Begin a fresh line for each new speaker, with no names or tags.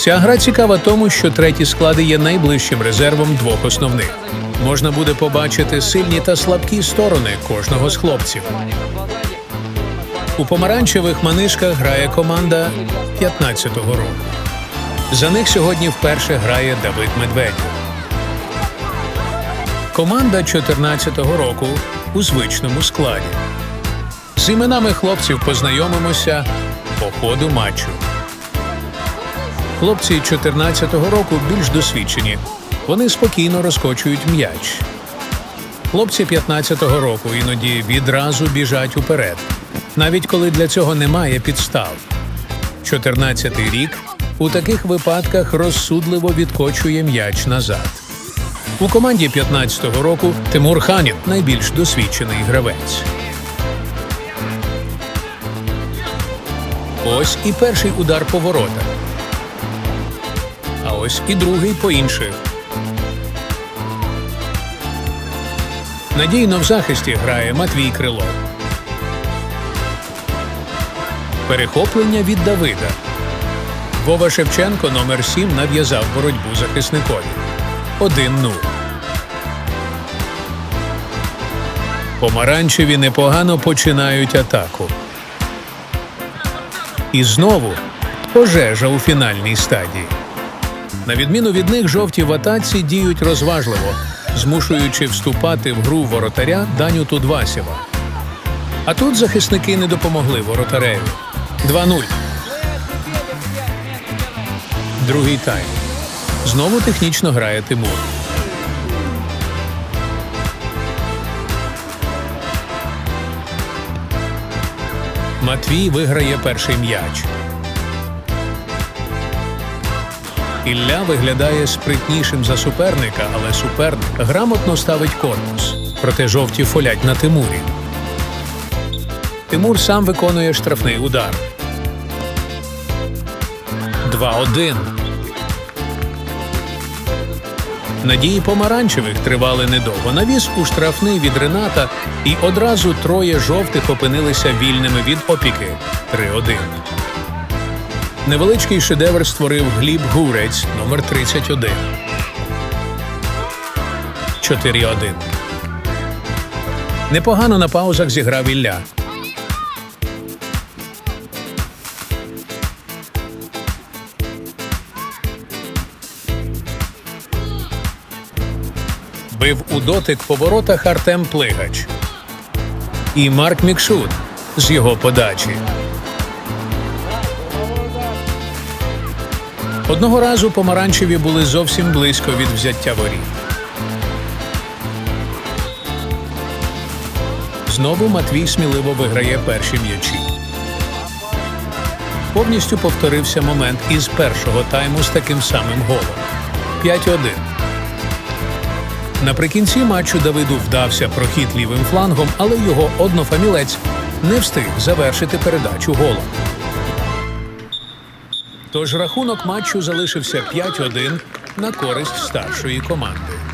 Ця гра цікава тому, що треті склади є найближчим резервом двох основних. Можна буде побачити сильні та слабкі сторони кожного з хлопців. У помаранчевих манишках грає команда 15-го року. За них сьогодні вперше грає Давид Медведєв. Команда 14-го року у звичному складі. З іменами хлопців познайомимося по ходу матчу. Хлопці 14-го року більш досвідчені. Вони спокійно розкочують м'яч. Хлопці 15-го року іноді відразу біжать уперед, навіть коли для цього немає підстав. 14-й рік у таких випадках розсудливо відкочує м'яч назад. У команді 15-го року Тимур Ханін найбільш досвідчений гравець. Ось і перший удар по воротах. Ось і другий по інших. Надійно в захисті грає Матвій Крилов. Перехоплення від Давида. Вова Шевченко номер 7 нав'язав боротьбу захисникові. 1-0. Помаранчеві непогано починають атаку. І знову пожежа у фінальній стадії. На відміну від них, жовті в атаці діють розважливо, змушуючи вступати в гру воротаря Даню Тудвасєва. А тут захисники не допомогли воротареві. 2-0. Другий тайм. Знову технічно грає Тимур. Матвій виграє перший м'яч. Ілля виглядає спритнішим за суперника, але суперник грамотно ставить корпус. Проте жовті фолять на Тимурі. Тимур сам виконує штрафний удар. 2-1. Надії помаранчевих тривали недовго. Навіс у штрафний від Рената, і одразу троє жовтих опинилися вільними від опіки. 3-1. Невеличкий шедевр створив Гліб Гурець, номер 31. 4-1. Непогано на паузах зіграв Ілля. Бив у дотик по воротах Артем Плигач. І Марк Мікшут з його подачі. Одного разу помаранчеві були зовсім близько від взяття воріт. Знову Матвій сміливо виграє перші м'ячі. Повністю повторився момент із першого тайму з таким самим голом. 5-1. Наприкінці матчу Давиду вдався прохід лівим флангом, але його однофамілець не встиг завершити передачу голом. Тож рахунок матчу залишився 5-1 на користь старшої команди.